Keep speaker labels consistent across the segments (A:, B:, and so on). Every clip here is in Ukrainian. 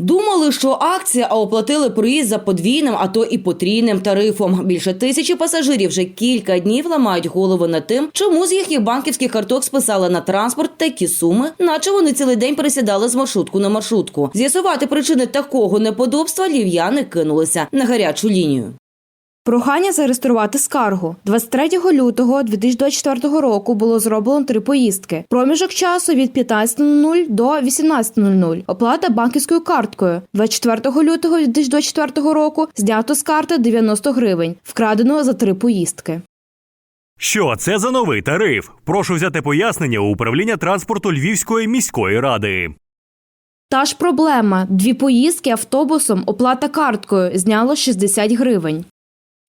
A: Думали, що акція, а оплатили проїзд за подвійним, а то і потрійним тарифом. Більше тисячі пасажирів вже кілька днів ламають голови над тим, чому з їхніх банківських карток списали на транспорт такі суми, наче вони цілий день пересідали з маршрутку на маршрутку. З'ясувати причини такого неподобства лів'яни кинулися на гарячу лінію.
B: Прохання зареєструвати скаргу 23 лютого 2024 року було зроблено три поїздки. Проміжок часу від 15.00 до 18.00. Оплата банківською карткою. 24 лютого 2024 року знято з карти 90 гривень. Вкрадено за три поїздки.
C: Що це за новий тариф? Прошу взяти пояснення у управління транспорту Львівської міської ради.
B: Та ж проблема: дві поїздки автобусом, оплата карткою зняло 60 гривень.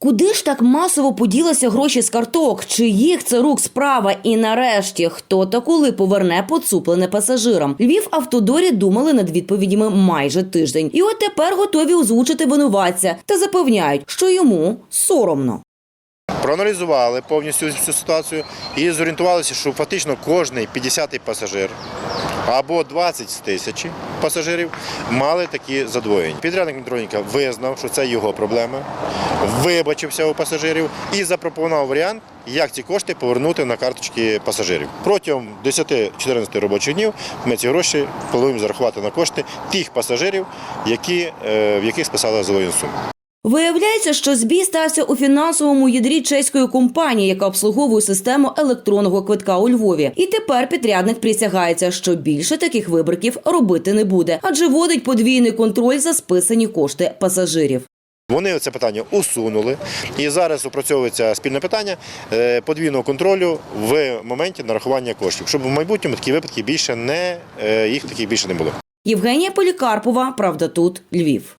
A: Куди ж так масово поділися гроші з карток? Чи їх це рук справа? І нарешті хто та коли поверне поцуплене пасажирам? Львів автодорі думали над відповідями майже тиждень, і от тепер готові озвучити винуватця та запевняють, що йому соромно.
D: Проаналізували повністю цю ситуацію і зорієнтувалися, що фактично кожний 50-й пасажир або 20 з тисячі пасажирів мали такі задвоєння. Підрядник контрольника визнав, що це його проблема, вибачився у пасажирів і запропонував варіант, як ці кошти повернути на карточки пасажирів. Протягом 10-14 робочих днів ми ці гроші плануємо зарахувати на кошти тих пасажирів, які, е, в яких списали задвоєну суму.
A: Виявляється, що збій стався у фінансовому ядрі чеської компанії, яка обслуговує систему електронного квитка у Львові. І тепер підрядник присягається, що більше таких вибриків робити не буде, адже вводить подвійний контроль за списані кошти пасажирів.
D: Вони це питання усунули, і зараз опрацьовується спільне питання е, подвійного контролю в моменті нарахування коштів, щоб в майбутньому такі випадки більше не е, їх таких більше не було.
A: Євгенія Полікарпова, правда, тут Львів.